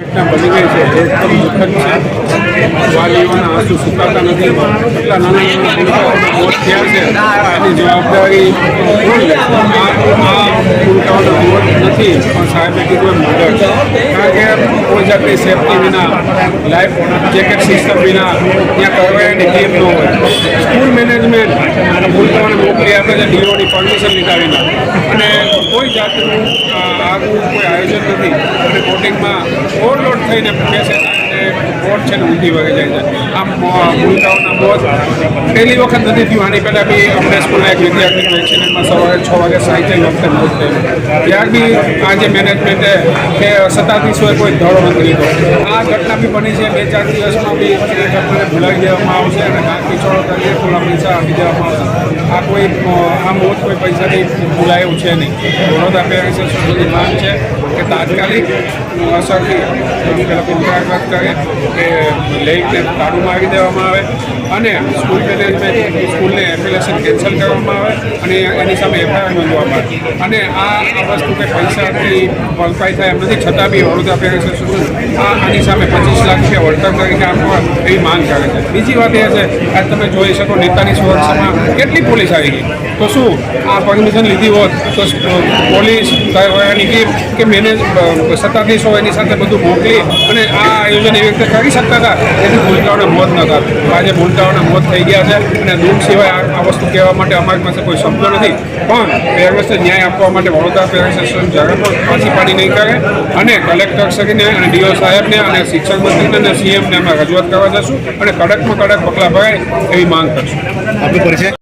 સામે છે એ એકદમ દુઃખદ છે. વાલીઓના આંસુ સુકાતા નથી. એટલા નાના નાના મોત થયા છે. એની જવાબદારી કોણ લે? આ ભૂલકાઓનો મોત નથી, પણ સાહેબે કીધું એમ મર્ડર. કારણ કે કોઈ જાતની સેફટી વિના લાઈફ જેકેટ સિસ્ટમ વિના ત્યાં કરવાની ટીમ ન હોય. સ્કૂલ મેનેજમેન્ટ ભૂલકાઓને મોકલી આપે છે ડીઓની પરમિશન લીધા વિના. અને કોઈ જાતનું આગવું કોઈ આયોજન નથી. અને બોટિંગમાં ઓવરલોડ થઈને બેસે બોટ છે ને ઊંધી વહી જાય છે. આમ ભૂલકાઓના મોત પહેલી વખત નથી થયું. આની પહેલાં બી અમને સ્કૂલના એક વિદ્યાર્થીનું એક્સિડન્ટમાં સવારે છ વાગે સાયકલ વખતે મોત થયેલું ત્યાર બી આ જે મેનેજમેન્ટે કે સત્તાધીશોએ કોઈ ધડો નથી લીધો આ ઘટના બી બની છે. બે ચાર દિવસમાં બી ઘટનાને ભૂલાવી દેવામાં આવશે અને બાકી છોડો તરીકે થોડા પૈસા આપી દેવામાં આવશે. કોઈ આ મોત કોઈ પૈસાથી ભૂલાય એવું છે નહીં. બરોડા પેરેન્ટ્સ એસોસિએશનની માંગ છે કે તાત્કાલિક અસરથી પેલા કોન્ટ્રાક્ટ કરે કે લઈને તાળું મારી દેવામાં આવે અને સ્કૂલ મેનેજમેન્ટ, સ્કૂલને એપ્લિકેશન કેન્સલ કરવામાં આવે અને એની સામે એફઆઈઆર નોંધવામાં આવે. અને આ વસ્તુ કે પૈસાથી ભરપાઈ થાય એમ નથી, છતાં બી વડોદરા પેરેન્ટ્સ એસોસિએશન આ, આની સામે પચીસ લાખ છે વળતર તરીકે આપવા એવી માંગ કરે છે. બીજી વાત એ છે, આજ તમે જોઈ શકો નેતાની સુરક્ષામાં કેટલી પોલીસ આવી ગઈ તો શું આ પરમિશન લીધી હોત, તો પોલીસ એની ટીમ કે મેનેજ સત્તાધીશો એની સાથે બધું મોકલી અને આ આયોજન એવી રીતે કરી શકતા હતા? એથી ભૂલકાઓને મોત ન થાય. આજે ભૂલકાઓને મોત થઈ ગયા છે અને દૂર સિવાય આ વસ્તુ કહેવા માટે અમારી પાસે કોઈ શબ્દ નથી. પણ પેરેન્ટ્સને ન્યાય આપવા માટે વડોદરા પેરેન્ટ્સ એસોસિએશન ઝડપ પાછી પાડી નહીં કરે અને કલેક્ટર શ્રીને અને ડીઓ સાહેબને અને શિક્ષણ મંત્રીને અને સીએમને અમે રજૂઆત કરવા જશું અને કડકમાં કડક પગલાં ભરાય એવી માંગ કરશું. આપનો પરિચય?